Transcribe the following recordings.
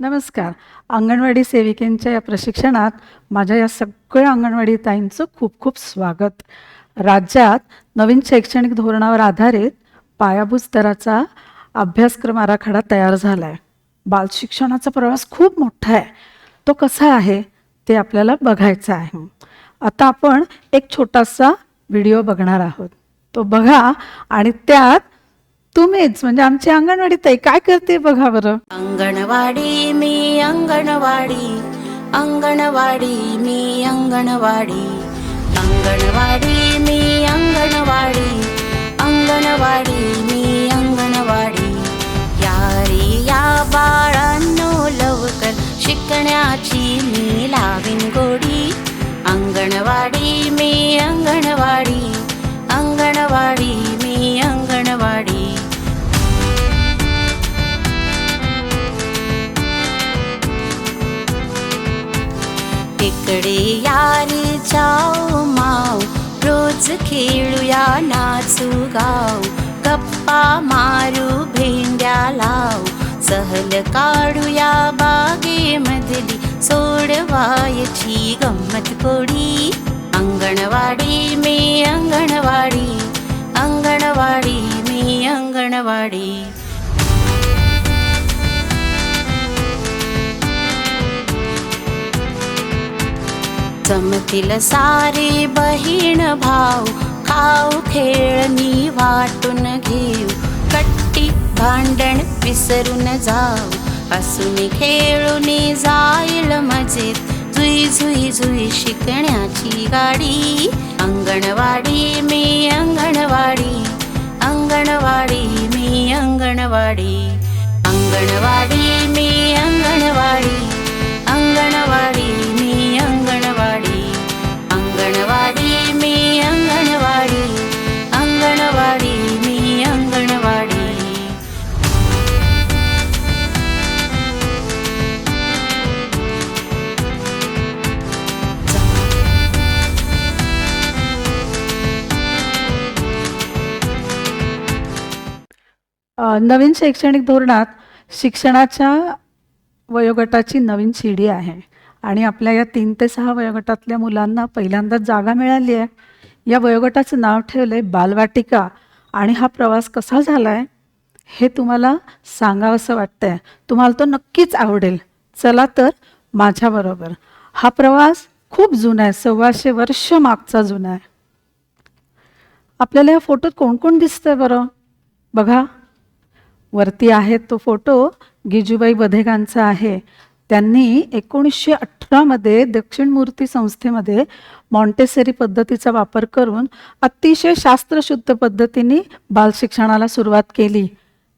नमस्कार. अंगणवाडी सेविकेंच्या या प्रशिक्षणात माझ्या या सगळ्या अंगणवाडी ताईंचं खूप खूप स्वागत. राज्यात नवीन शैक्षणिक धोरणावर आधारित पायाभूत स्तराचा अभ्यासक्रम आराखडा तयार झाला आहे बालशिक्षणाचा प्रवास खूप मोठा आहे. तो कसा आहे ते आपल्याला बघायचं आहे. आता आपण एक छोटासा व्हिडिओ बघणार आहोत. तो बघा आणि त्यात तुम्हीच म्हणजे आमची अंगणवाडी ताई काय करते बघा बरं? अंगणवाडी मी अंगणवाडी. अंगणवाडी मी अंगणवाडी. अंगणवाडी मी अंगणवाडी. अंगणवाडी मी अंगणवाडी. यारी या बाळांनो लवकर शिकण्याची मी लावीन गोडी. अंगणवाडी मी अंगणवाडी. अंगणवाडी तिकडे यारी जाऊ माऊ रोज खेळूया नाचू गाऊ गप्पा मारू भेंड्या लावू सहल काढूया बागेमधली सोडवायची गंमत कोडी. अंगणवाडी मी अंगणवाडी अंगणवाडी मी अंगणवाडी जमतील सारे बहीण भाऊ खाऊ खेळणी वाटून घेऊ. कट्टी भांडण विसरून जाऊ. असून खेळून जाईल मजेत. जुई जुई जुई शिकण्याची गाडी. अंगणवाडी मी अंगणवाडी. अंगणवाडी मी अंगणवाडी. अंगणवाडी मी अंगणवाडी. अंगणवाडी मी अंगणवाडी. अंगणवाडी मी अंगणवाडी. अंगणवाडी मी अंगणवाडी. नवीन शैक्षणिक धोरणात शिक्षणाच्या वयोगटाची नवीन शिडी आहे. आणि आपल्या या तीन ते सहा वयोगटातल्या मुलांना पहिल्यांदाच जागा मिळाली आहे. या वयोगटाचं नाव ठेवलं आहे बालवाटिका. आणि हा प्रवास कसा झाला आहे हे तुम्हाला सांगावंसं वाटतंय. तुम्हाला तो नक्कीच आवडेल. चला तर माझ्याबरोबर हा प्रवास खूप जुना आहे. सव्वाशे वर्ष मागचा जुना आहे. आपल्याला या फोटोत कोण कोण दिसतंय बरं? बघा. वरती आहे तो फोटो. गिजूबाई बधेगांचा आहे. त्यांनी एकोणीसशे अठरामध्ये दक्षिण मूर्ती संस्थेमध्ये मॉन्टेसरी पद्धतीचा वापर करून अतिशय शास्त्रशुद्ध पद्धतीने बालशिक्षणाला सुरुवात केली.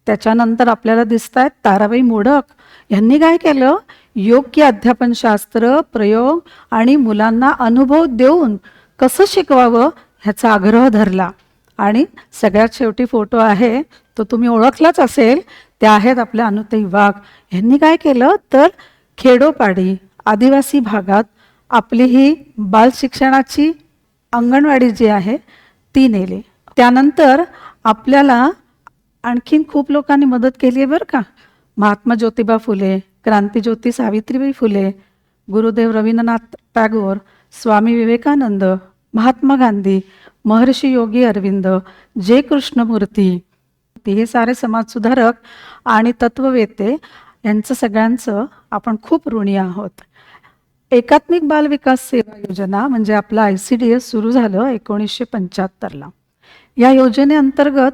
त्याच्यानंतर आपल्याला दिसत आहेत ताराबाई मोडक यांनी काय केलं? योग्य अध्यापनशास्त्र प्रयोग आणि मुलांना अनुभव देऊन कसं शिकवावं ह्याचा आग्रह धरला. आणि सगळ्यात शेवटी फोटो आहे तो तुम्ही ओळखलाच असेल त्या आहेत आपल्या अनुताई वाघ. यांनी काय केलं? तर खेडोपाडी आदिवासी भागात आपली ही बालशिक्षणाची अंगणवाडी जी आहे ती नेली. त्यानंतर आपल्याला आणखीन खूप लोकांनी मदत केली आहे बरं का. महात्मा ज्योतिबा फुले क्रांतीज्योती सावित्रीबाई फुले गुरुदेव रवींद्रनाथ टागोर स्वामी विवेकानंद महात्मा गांधी महर्षी योगी अरविंद जे कृष्णमूर्ती हे सारे समाजसुधारक आणि तत्ववेते यांचं सगळ्यांचं आपण खूप ऋणी आहोत. एकात्मिक बाल विकास सेवा योजना म्हणजे आपलं आय सी डी एस सुरू झालं एकोणीसशे पंच्याहत्तरला. या योजनेअंतर्गत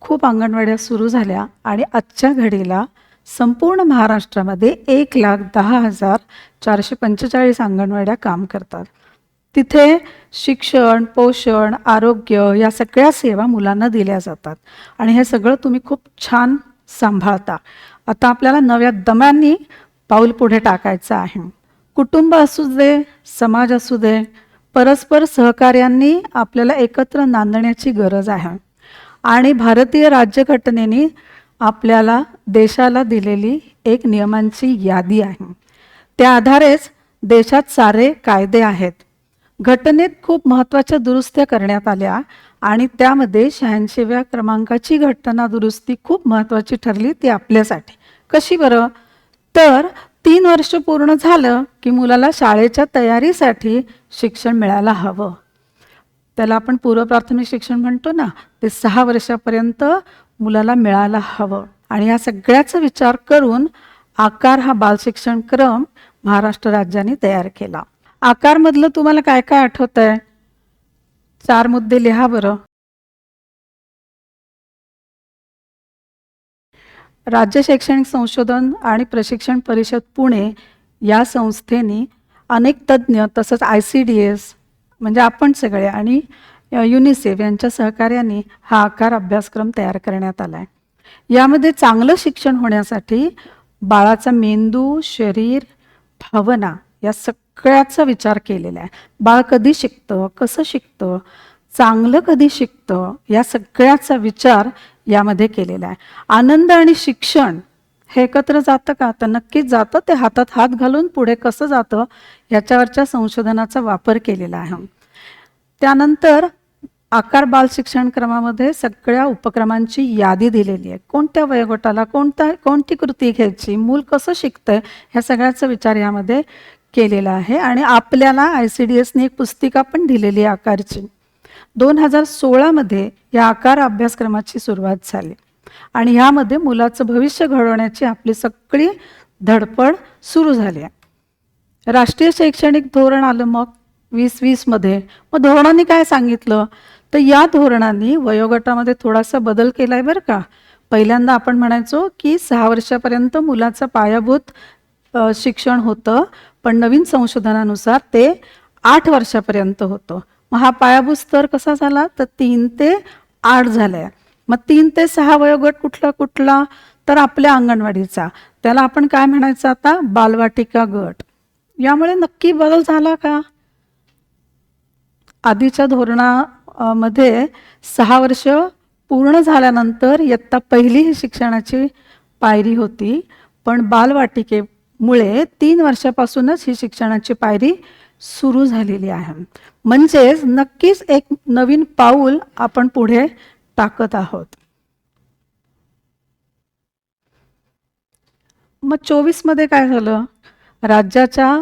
खूप अंगणवाड्या सुरू झाल्या आणि आजच्या घडीला संपूर्ण महाराष्ट्रामध्ये एक लाख दहा हजार चारशे पंचेचाळीस अंगणवाड्या काम करतात. तिथे शिक्षण पोषण आरोग्य या सगळ्या सेवा मुलांना दिल्या जातात. आणि हे सगळं तुम्ही खूप छान सांभाळता. आता आपल्याला नव्या दम्यांनी पाऊल पुढे टाकायचं आहे. कुटुंब असू दे समाज असू दे परस्पर सहकार्यांनी आपल्याला एकत्र नांदण्याची गरज आहे. आणि भारतीय राज्यघटनेने आपल्याला देशाला दिलेली एक नियमांची यादी आहे. त्या आधारेच देशात सारे कायदे आहेत. घटनेत खूप महत्त्वाच्या दुरुस्त्या करण्यात आल्या आणि त्यामध्ये शहाऐंशीव्या क्रमांकाची घटना दुरुस्ती खूप महत्त्वाची ठरली ती आपल्यासाठी. कशी बरं? तर तीन वर्ष पूर्ण झालं की मुलाला शाळेच्या तयारीसाठी शिक्षण मिळायला हवं. त्याला आपण पूर्वप्राथमिक शिक्षण म्हणतो ना ते सहा वर्षापर्यंत मुलाला मिळायला हवं. आणि या सगळ्याचा विचार करून आकार हा बालशिक्षण क्रम महाराष्ट्र राज्याने तयार केला. आकारमधलं तुम्हाला काय काय आठवत आहे चार मुद्दे लिहा बरं. राज्य शैक्षणिक संशोधन आणि प्रशिक्षण परिषद पुणे या संस्थेने अनेक तज्ज्ञ तसंच आय सी डी एस म्हणजे आपण सगळे आणि युनिसेफ यांच्या सहकार्याने हा आकार अभ्यासक्रम तयार करण्यात आला आहे यामध्ये चांगलं शिक्षण होण्यासाठी बाळाचा मेंदू शरीर भावना या सगळ्याचा विचार केलेला आहे. बाळ कधी शिकतं कसं शिकतं चांगलं कधी शिकतं या सगळ्याचा विचार यामध्ये केलेला आहे. आनंद आणि शिक्षण हे एकत्र जातं का? तर नक्कीच जातं. ते हातात हात घालून पुढे कसं जातं याच्यावरच्या संशोधनाचा वापर केलेला आहे. त्यानंतर आकार बाल शिक्षण क्रमामध्ये सगळ्या उपक्रमांची यादी दिलेली आहे. कोणत्या वयोगटाला कोणता कोणती कृती घ्यायची मूल कसं शिकतंय ह्या सगळ्याचा विचार यामध्ये केलेला आहे. आणि आपल्याला आय सी डी एसने एक पुस्तिका पण दिलेली आहे आकारची. दोन हजार सोळामध्ये या आकार अभ्यासक्रमाची सुरुवात झाली. आणि ह्यामध्ये मुलाचं भविष्य घडवण्याची आपली सगळी धडपड सुरू झाली आहे. राष्ट्रीय शैक्षणिक धोरण आलं मग वीस वीसमध्ये. मग धोरणांनी काय सांगितलं? तर या धोरणांनी वयोगटामध्ये थोडासा बदल केला आहे बरं का. पहिल्यांदा आपण म्हणायचो की सहा वर्षापर्यंत मुलाचं पायाभूत शिक्षण होतं पण नवीन संशोधनानुसार ते आठ वर्षापर्यंत होतं. मग हा पायाभूत स्तर कसा झाला? तर तीन ते आठ झालाय. मग तीन ते सहा वयोगट कुठला कुठला? तर आपल्या अंगणवाडीचा. त्याला आपण काय म्हणायचं आता? बालवाटिका गट. यामुळे नक्की बदल झाला का? आधीच्या धोरणामध्ये सहा वर्ष पूर्ण झाल्यानंतर इयत्ता पहिली ही शिक्षणाची पायरी होती. पण बालवाटिकेमुळे तीन वर्षापासूनच ही शिक्षणाची पायरी सुरू झालेली आहे. म्हणजेच नक्कीच एक नवीन पाऊल आपण पुढे टाकत आहोत. मग चोवीसमध्ये काय झालं? राज्याच्या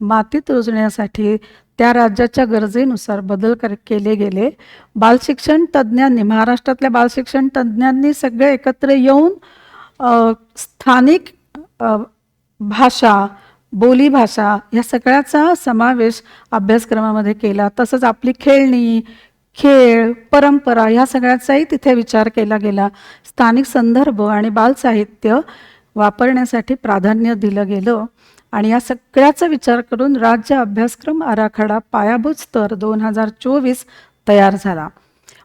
मातीत रुजण्यासाठी त्या राज्याच्या गरजेनुसार बदल कर केले गेले. बालशिक्षण तज्ज्ञांनी महाराष्ट्रातल्या बालशिक्षण तज्ज्ञांनी सगळे एकत्र येऊन स्थानिक भाषा बोलीभाषा या सगळ्याचा समावेश अभ्यासक्रमामध्ये केला. तसंच आपली खेळणी खेळ परंपरा ह्या सगळ्याचाही तिथे विचार केला गेला. स्थानिक संदर्भ आणि बालसाहित्य वापरण्यासाठी प्राधान्य दिलं गेलं. आणि या सगळ्याचा विचार करून राज्य अभ्यासक्रम आराखडा पायाभूत स्तर दोन हजार चोवीस तयार झाला.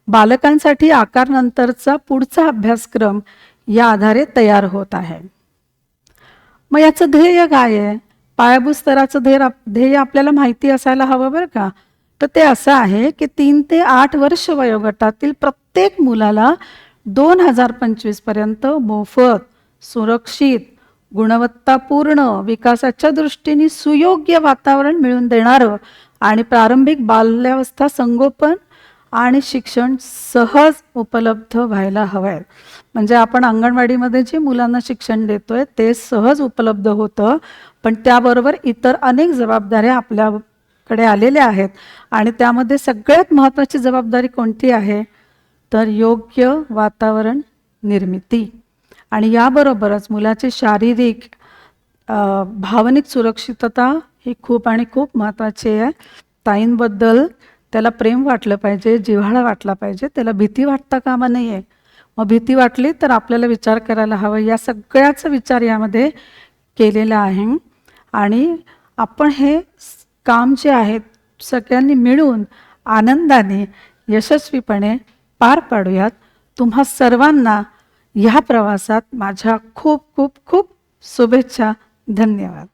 बालकांसाठी आकारनंतरचा पुढचा अभ्यासक्रम या आधारे तयार होत आहे. मग याचं ध्येय काय आहे? पायाभूत स्तराचं ध्येय ध्येय आपल्याला माहिती असायला हवं बरं का? तर ते असं आहे की तीन ते आठ वर्ष वयोगटातील प्रत्येक मुलाला दोन हजार पंचवीसपर्यंत मोफत सुरक्षित गुणवत्तापूर्ण विकासाच्या दृष्टीने सुयोग्य वातावरण मिळवून देणारं आणि प्रारंभिक बाल्यावस्था संगोपन आणि शिक्षण सहज उपलब्ध व्हायला हवं आहे म्हणजे आपण अंगणवाडीमध्ये जे मुलांना शिक्षण देतोय ते सहज उपलब्ध होतं पण त्याबरोबर इतर अनेक जबाबदाऱ्या आपल्याकडे आलेल्या आहेत आणि त्यामध्ये सगळ्यात महत्त्वाची जबाबदारी कोणती आहे? तर योग्य वातावरण निर्मिती. आणि याबरोबरच मुलाची शारीरिक भावनिक सुरक्षितता ही खूप आणि खूप महत्त्वाची आहे. ताईंबद्दल त्याला प्रेम वाटलं पाहिजे जिव्हाळा वाटला पाहिजे त्याला भीती वाटता कामा नाही आहे मग भीती वाटली तर आपल्याला विचार करायला हवं. या सगळ्याचा विचार यामध्ये केलेला आहे. आणि आपण हे काम जे आहे सगळ्यांनी मिळून आनंदाने यशस्वीपणे पार पाडूयात. तुम्हा सर्वांना ह्या प्रवासात माझ्या खूप खूप खूप शुभेच्छा. धन्यवाद.